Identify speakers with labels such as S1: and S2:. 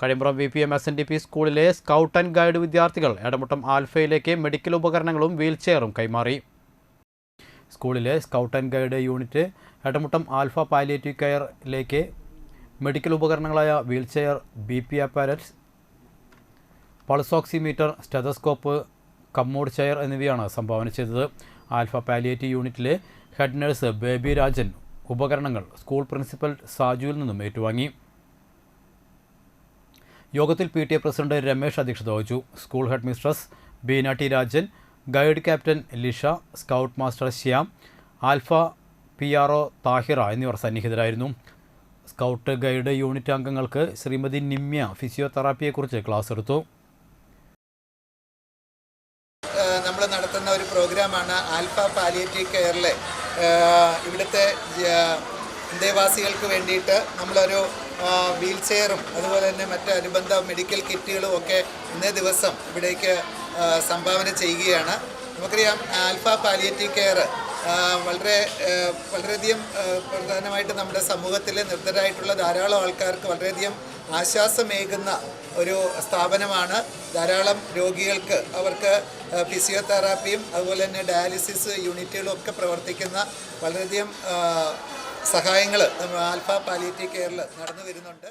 S1: Kazhimbram V P M S N D P സ്കൂളിലെ scout and guide വിദ്യാർത്ഥികൾ എടമുട്ടം ആൽഫയിലേക്ക് medical ഉപകരണങ്ങളും വീൽചെയറും കൈമാറി. സ്കൂളിലെ scout and guide unit Edamuttam Alpha palliative കെയറിലേക്ക് medical ഉപകരണങ്ങളായ wheelchair B P apparatus pulse oximeter stethoscope commode chair എന്നിവയാണ് സംഭാവന ചെയ്തത്. ആൽഫ പാലിയേറ്റീവ് യൂണിറ്റിലെ ഹെഡ് നഴ്സ് ബേബി രാജൻ ഉപകരണങ്ങൾ സ്കൂൾ പ്രിൻസിപ്പൽ സാജുവിൽ നിന്നും ഏറ്റുവാങ്ങി. യോഗത്തിൽ P T A president Ramesh അധ്യക്ഷത വഹിച്ചു. School headmistress Beena T Rajan guide captain Lisha scout master Shyam Alpha P R O Thahira എന്നിവർ സന്നിഹിതരായിരുന്നു. സ്കൗട്ട് ഗൈഡ് യൂണിറ്റ് അംഗങ്ങൾക്ക് ശ്രീമതി നിമ്യ ഫിസിയോതെറാപ്പിയെക്കുറിച്ച് ക്ലാസ് എടുത്തു.
S2: നമ്മൾ നടത്തുന്ന ഒരു പ്രോഗ്രാമാണ് ആൽഫ പാലിയേറ്റീവ് കെയറിലെ. ഇവിടുത്തെ ദേവാസികൾക്ക് വേണ്ടിയിട്ട് നമ്മളൊരു വീൽ ചെയറും അതുപോലെ തന്നെ മറ്റ് അനുബന്ധ മെഡിക്കൽ കിറ്റുകളും ഒക്കെ ഇന്നേ ദിവസം ഇവിടേക്ക് സംഭാവന ചെയ്യുകയാണ്. നമുക്കറിയാം ആൽഫ പാലിയേറ്റീവ് കെയർ വളരെ വളരെയധികം പ്രധാനമായിട്ട് നമ്മുടെ സമൂഹത്തിൽ നിർദ്ധരായിട്ടുള്ള ധാരാളം ആൾക്കാർക്ക് വളരെയധികം ആശ്വാസമേകുന്ന ഒരു സ്ഥാപനമാണ്. ധാരാളം രോഗികൾക്ക് അവർക്ക് ഫിസിയോതെറാപ്പിയും അതുപോലെ തന്നെ ഡയാലിസിസ് യൂണിറ്റുകളും ഒക്കെ പ്രവർത്തിക്കുന്ന വളരെയധികം സഹായങ്ങൾ ആൽഫ പാലിയേറ്റീവ് കെയറിൽ നടന്നു വരുന്നുണ്ട്.